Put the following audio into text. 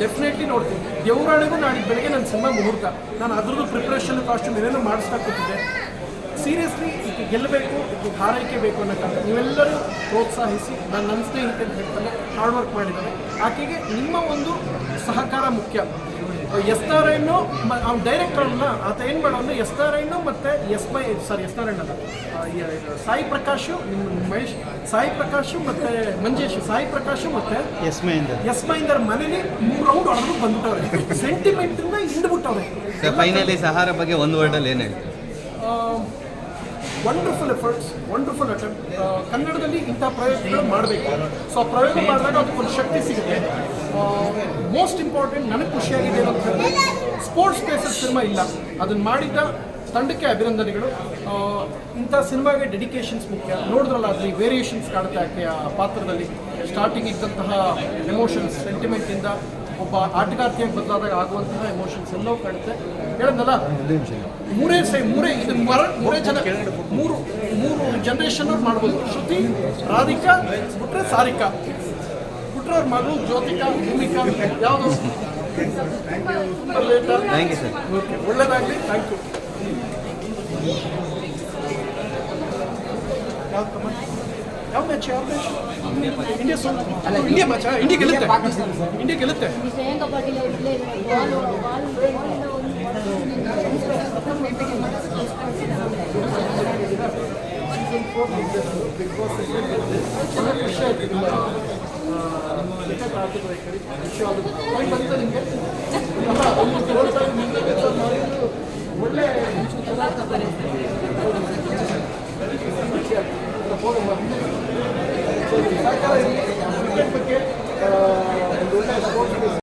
Definitely ನೋಡ್ತೀನಿ. ದೇವರಾಳಿಗೂ ನಾಳೆ ಬೆಳಗ್ಗೆ ನನ್ನ ಸಿನಿಮಾ ಮುಹೂರ್ತ. ನಾನು ಅದ್ರದ್ದು ಪ್ರಿಪ್ರೇಷನ್ ಕಾಸ್ಟ್ಯೂಮ್ ಏನೇನೋ ಮಾಡಿಸ್ತಾ ಕೂತಿದ್ದೆ ಸೀರಿಯಸ್ಲಿ ಇದಕ್ಕೆ ಗೆಲ್ಲಬೇಕು ಇದಕ್ಕೆ ಹಾರೈಕೆ ಬೇಕು ಅನ್ನೋಕ್ಕಂತ ನೀವೆಲ್ಲರೂ ಪ್ರೋತ್ಸಾಹಿಸಿ, ನಾನು ನನ್ನ ಸ್ನೇಹಿತೆ ಅಂತ ಹೇಳ್ತಾನೆ ಹಾರ್ಡ್ ವರ್ಕ್ ಮಾಡಿದ್ದಾನೆ ಆಕೆಗೆ ನಿಮ್ಮ ಒಂದು ಸಹಕಾರ ಮುಖ್ಯ. ಎಸ್ ನಾರಾಯಣ್ಣು ಅವ್ನು ಡೈರೆಕ್ಟರ್ನ ಆತ ಏನು ಮಾಡೋನು, ಎಸ್ ನಾರಾಯಣ್ಣು ಮತ್ತು ಎಸ್ ಬೈ ಸಾರಿ ಎಸ್ ನಾರಾಯಣ ಇದು ಸಾಯಿ ಪ್ರಕಾಶು ನಿಮ್ಮ ಮಹೇಶ್ ಸಾಯಿ ಪ್ರಕಾಶು ಮತ್ತೆ ಮಂಜೇಶ್ ಸಾಯಿ ಪ್ರಕಾಶು ಮತ್ತೆ ಎಸ್ ಮಹೇಂದರ್. ಎಸ್ ಮಹೇಂದರ್ ಮನೇಲಿ ಮೂರು ರೌಂಡ್ ಹೊಡೆದು ಬಂದ್ಬಿಟ್ಟವ್ರೆ. ಸೆಂಟಿಮೆಂಟಿಂದ ಹಿಂಡ್ಬಿಟ್ಟವ್ರೆ. ಫೈನಲಿ ಸಹಾರ ಬಗ್ಗೆ ಒಂದು ವರ್ಡಲ್ಲಿ ಏನು ಹೇಳ್ತೀವಿ ವಂಡರ್ಫುಲ್ ಎಫರ್ಟ್ಸ್ ವಂಡರ್ಫುಲ್ ಅಟೆಂಪ್ಟ್ ಕನ್ನಡದಲ್ಲಿ ಇಂಥ ಪ್ರಯೋಗಗಳು ಮಾಡಬೇಕು. ಸೊ ಆ ಪ್ರಯೋಗ ಮಾಡಿದಾಗ ಅದಕ್ಕೊಂದು ಶಕ್ತಿ ಸಿಗುತ್ತೆ. ಮೋಸ್ಟ್ ಇಂಪಾರ್ಟೆಂಟ್ ನನಗೆ ಖುಷಿಯಾಗಿದೆ ಏನು ಅಂತ ಹೇಳಿದ್ರೆ ಸ್ಪೋರ್ಟ್ಸ್ ಪ್ಲೇಸಸ್ ಸಿನಿಮಾ ಇಲ್ಲ. ಅದನ್ನು ಮಾಡಿದ್ದ ತಂಡಕ್ಕೆ ಅಭಿನಂದನೆಗಳು. ಇಂಥ ಸಿನಿಮಾಗೆ ಡೆಡಿಕೇಶನ್ಸ್ ಮುಖ್ಯ. ನೋಡಿದ್ರಲ್ಲ ಅಲ್ಲಿ ವೇರಿಯೇಷನ್ಸ್ ಕಾಣುತ್ತೆ ಆ ಪಾತ್ರದಲ್ಲಿ. ಸ್ಟಾರ್ಟಿಂಗ್ ಇದ್ದಂತಹ ಎಮೋಷನ್ಸ್ ಸೆಂಟಿಮೆಂಟಿಂದ ಒಬ್ಬ ಆಟಗಾರ್ತಿಯಾಗಿ ಬದಲಾದಾಗ ಆಗುವಂತಹ ಎಮೋಷನ್ಸ್ ಎಲ್ಲವೂ ಕಾಣುತ್ತೆ. ಹೇಳಿದ್ನಲ್ಲ ಮೂರೇ ಸೈ ಮೂರೇ ಇದು ಮರ ಮೂರೇ ಜನ ಮೂರು ಮೂರು ಜನ್ರೇಷನ್ ಅವ್ರು ಮಾಡ್ಬೋದು. ಶ್ರುತಿ ರಾಧಿಕಾ ಬಿಟ್ರೆ ಸಾರಿಕಾ. ಬಿಟ್ರೆ ಅವ್ರ ಮಗಳು ಜ್ಯೋತಿಕಾ ಭೂಮಿಕಾ ಯಾವುದು. ಒಳ್ಳೇದಾಗಲಿ ಥ್ಯಾಂಕ್ ಯು ಯಾವ ಮ್ಯಾಚ್ ಯಾವ ಮ್ಯಾಚ್ ಇಂಡಿಯಾ ಸೋಲ್ ಅಲ್ಲ ಇಂಡಿಯಾ ಮ್ಯಾಚ್ ಇಂಡಿಯಾ ಗೆಲ್ಲುತ್ತೆ. ಇಂಡಿಯಾ ಗೆಲ್ಲುತ್ತೆ. ಪ್ರಿಯಾಂಕಾ ಪಾಟೀಲ್ ಅವರು ಇಲ್ಲೇ ಬಾಲ್ Thank you.